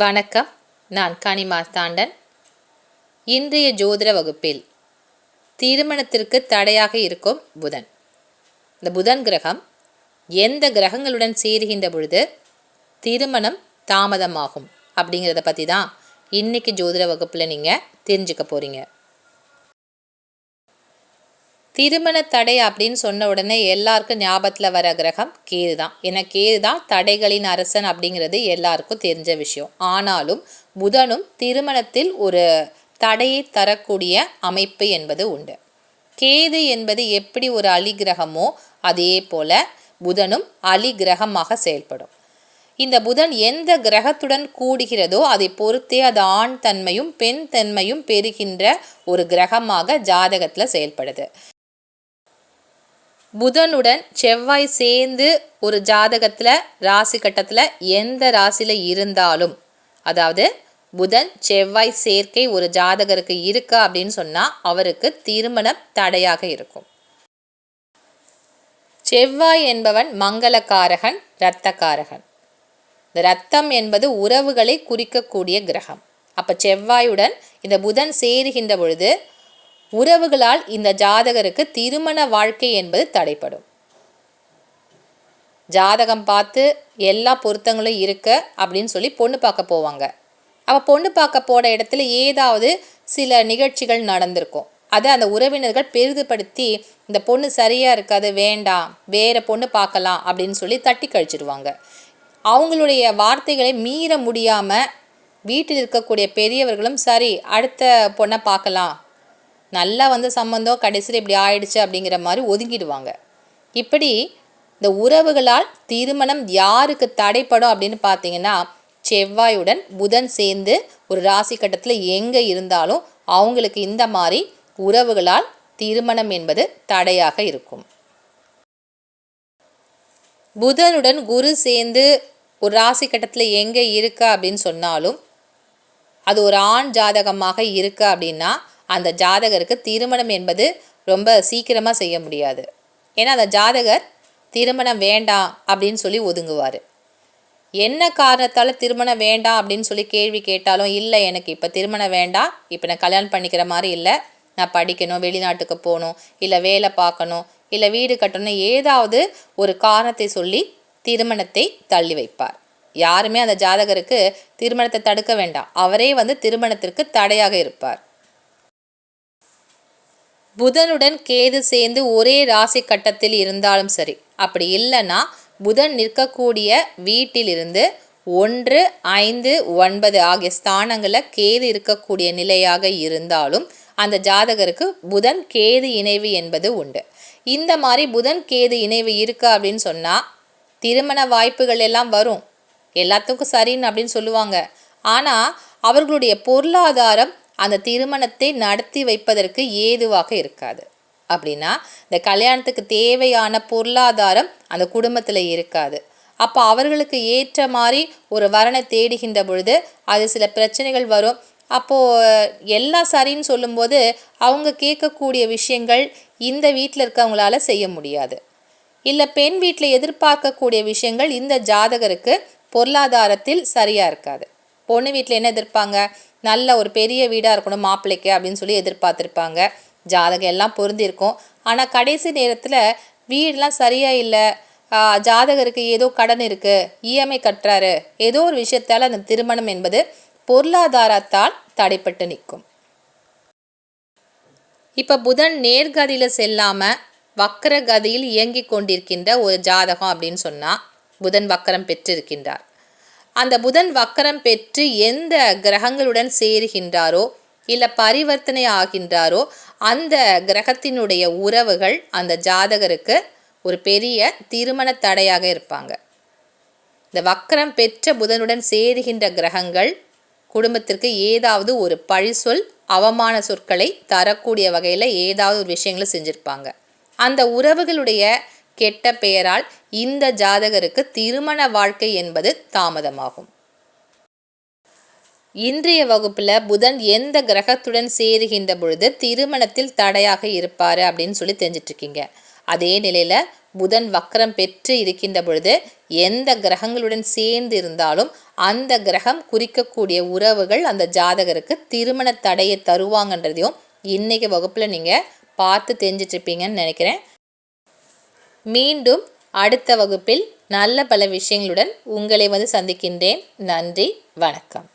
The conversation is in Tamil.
வணக்கம். நான் கனிமா தாண்டன். இன்றைய ஜோதிட வகுப்பில் திருமணத்திற்கு தடையாக இருக்கும் புதன். இந்த புதன் கிரகம் எந்த கிரகங்களுடன் சேருகின்ற பொழுது திருமணம் தாமதமாகும் அப்படிங்கிறத பற்றி தான் இன்றைக்கி ஜோதிட வகுப்பில் நீங்கள் தெரிஞ்சுக்க போகிறீங்க திருமண தடை அப்படின்னு சொன்ன உடனே எல்லாருக்கும் ஞாபகத்தில் வர கிரகம் கேது தான். ஏன்னா கேது தான் தடைகளின் அரசன் அப்படிங்கிறது எல்லாருக்கும் தெரிஞ்ச விஷயம். ஆனாலும் புதனும் திருமணத்தில் ஒரு தடையை தரக்கூடிய அமைப்பு என்பது உண்டு. கேது என்பது எப்படி ஒரு அலி கிரகமோ அதே போல புதனும் அலி கிரகமாக செயல்படும். இந்த புதன் எந்த கிரகத்துடன் கூடுகிறதோ அதை பொறுத்தே அது ஆண் தன்மையும் பெண் தன்மையும் பெறுகின்ற ஒரு கிரகமாக ஜாதகத்தில் செயல்படுது. புதனுடன் செவ்வாய் சேர்ந்து ஒரு ஜாதகத்தில் ராசி கட்டத்தில் எந்த ராசியில் இருந்தாலும் அதாவது புதன் செவ்வாய் சேர்க்கை ஒரு ஜாதகருக்கு இருக்கா அப்படின்னு சொன்னால் அவருக்கு திருமணம் தடையாக இருக்கும். செவ்வாய் என்பவன் மங்களக்காரகன் இரத்தக்காரகன். இந்த ரத்தம் என்பது உறவுகளை குறிக்கக்கூடிய கிரகம். அப்போ செவ்வாயுடன் இந்த புதன் சேருகின்ற பொழுது உறவுகளால் இந்த ஜாதகருக்கு திருமண வாழ்க்கை என்பது தடைப்படும் ஜாதகம் பார்த்து எல்லா பொருத்தங்களும் இருக்க அப்படின்னு சொல்லி பொண்ணு பார்க்க போவாங்க. அவள் பொண்ணு பார்க்க போன இடத்துல ஏதாவது சில நிகழ்ச்சிகள் நடந்திருக்கும். அதை அந்த உறவினர்கள் பெரிதுபடுத்தி இந்த பொண்ணு சரியாக இருக்காது வேண்டாம் வேறு பொண்ணு பார்க்கலாம் அப்படின்னு சொல்லி தட்டி கழிச்சிடுவாங்க அவங்களுடைய வார்த்தைகளை மீற முடியாமல் வீட்டில் இருக்கக்கூடிய பெரியவர்களும் சரி அடுத்த பொண்ணை பார்க்கலாம் நல்லா வந்து சம்மந்தம் கடைசியில் இப்படி ஆயிடுச்சு அப்படிங்கிற மாதிரி ஒதுங்கிடுவாங்க. இப்படி இந்த உறவுகளால் திருமணம் யாருக்கு தடைப்படும் அப்படின்னு பார்த்தீங்கன்னா செவ்வாயுடன் புதன் சேர்ந்து ஒரு ராசி கட்டத்தில் எங்கே இருந்தாலும் அவங்களுக்கு இந்த மாதிரி உறவுகளால் திருமணம் என்பது தடையாக இருக்கும். புதனுடன் குரு சேர்ந்து ஒரு ராசி கட்டத்தில் எங்கே இருக்கா அப்படின்னு சொன்னாலும் அது ஒரு ஆண் ஜாதகமாக இருக்கா அப்படின்னா அந்த ஜாதகருக்கு திருமணம் என்பது ரொம்ப சீக்கிரமாக செய்ய முடியாது. ஏன்னா அந்த ஜாதகர் திருமணம் வேண்டாம் அப்படின்னு சொல்லி ஒதுங்குவார். என்ன காரணத்தால் திருமணம் வேண்டாம் அப்படின்னு சொல்லி கேள்வி கேட்டாலும் இல்லை எனக்கு இப்போ திருமணம் வேண்டாம். இப்போ நான் கல்யாணம் பண்ணிக்கிற மாதிரி இல்லை. நான் படிக்கணும் வெளிநாட்டுக்கு போகணும் இல்லை வேலை பார்க்கணும் இல்லை வீடு கட்டணும் ஏதாவது ஒரு காரணத்தை சொல்லி திருமணத்தை தள்ளி வைப்பார். யாருமே அந்த ஜாதகருக்கு திருமணத்தை தடுக்க வேண்டாம். அவரே வந்து திருமணத்திற்கு தடையாக இருப்பார். புதனுடன் கேது சேர்ந்து ஒரே ராசி கட்டத்தில் இருந்தாலும் சரி. அப்படி இல்லைன்னா புதன் நிற்கக்கூடிய வீட்டிலிருந்து ஒன்று ஐந்து ஒன்பது ஆகிய ஸ்தானங்களில் கேது இருக்கக்கூடிய நிலையாக இருந்தாலும் அந்த ஜாதகருக்கு புதன் கேது இணைவு என்பது உண்டு. இந்த மாதிரி புதன் கேது இணைவு இருக்கா அப்படின்னு சொன்னால் திருமண வாய்ப்புகள் எல்லாம் வரும். எல்லாத்துக்கும் சரின்னு அப்படின்னு சொல்லுவாங்க. ஆனால் அவர்களுடைய பொருளாதாரம் அந்த திருமணத்தை நடத்தி வைப்பதற்கு ஏதுவாக இருக்காது. அப்படின்னா இந்த கல்யாணத்துக்கு தேவையான பொருளாதாரம் அந்த குடும்பத்தில் இருக்காது. அப்போ அவர்களுக்கு ஏற்ற மாதிரி ஒரு வரனை தேடுகின்ற பொழுது அது சில பிரச்சனைகள் வரும். அப்போது எல்லாம் சரின்னு சொல்லும்போது அவங்க கேட்கக்கூடிய விஷயங்கள் இந்த வீட்டில் இருக்கவங்களால செய்ய முடியாது. இல்லை பெண் வீட்டில் எதிர்பார்க்கக்கூடிய விஷயங்கள் இந்த ஜாதகருக்கு பொருளாதாரத்தில் சரியாக இருக்காது. பொண்ணு வீட்டில் என்ன எதிர்ப்பாங்க? நல்ல ஒரு பெரிய வீடாக இருக்கணும் மாப்பிள்ளைக்கு அப்படின்னு சொல்லி எதிர்பார்த்துருப்பாங்க. ஜாதகம் எல்லாம் பொருந்திருக்கும். ஆனால் கடைசி நேரத்தில் வீடெலாம் சரியாக இல்லை. ஜாதகருக்கு ஏதோ கடன் இருக்குது இஎம்ஐ கட்டுறாரு. ஏதோ ஒரு விஷயத்தால் அந்த திருமணம் என்பது பொருளாதாரத்தால் தடைப்பட்டு நிற்கும். இப்போ புதன் நேர்கதியில் செல்லாமல் வக்கர கதியில் இயங்கி கொண்டிருக்கின்ற ஒரு ஜாதகம் அப்படின்னு சொன்னால் புதன் வக்கரம் பெற்றிருக்கின்றார். அந்த புதன் வக்கரம் பெற்று எந்த கிரகங்களுடன் சேருகின்றாரோ இல்லை பரிவர்த்தனை ஆகின்றாரோ அந்த கிரகத்தினுடைய உறவுகள் அந்த ஜாதகருக்கு ஒரு பெரிய திருமண தடையாக இருப்பாங்க. இந்த வக்கரம் பெற்ற புதனுடன் சேருகின்ற கிரகங்கள் குடும்பத்திற்கு ஏதாவது ஒரு பழிசொல் அவமான சொற்களை தரக்கூடிய வகையில் ஏதாவது ஒரு விஷயங்களை செஞ்சுருப்பாங்க. அந்த உறவுகளுடைய கெட்ட பெயரால் இந்த ஜாதகருக்கு திருமண வாழ்க்கை என்பது தாமதமாகும். இன்றைய வகுப்பில் புதன் எந்த கிரகத்துடன் சேருகின்ற பொழுது திருமணத்தில் தடையாக இருப்பார் அப்படின்னு சொல்லி தெரிஞ்சிட்ருக்கீங்க. அதே நிலையில் புதன் வக்கரம் பெற்று இருக்கின்ற பொழுது எந்த கிரகங்களுடன் சேர்ந்து இருந்தாலும் அந்த கிரகம் குறிக்கக்கூடிய உறவுகள் அந்த ஜாதகருக்கு திருமண தடையை தருவாங்கன்றதையும் இன்றைக்கி வகுப்பில் நீங்கள் பார்த்து தெரிஞ்சிட்ருப்பீங்கன்னு நினைக்கிறேன். மீண்டும் அடுத்த வகுப்பில் நல்ல பல விஷயங்களுடன் உங்களை வந்து சந்திக்கின்றேன். நன்றி வணக்கம்.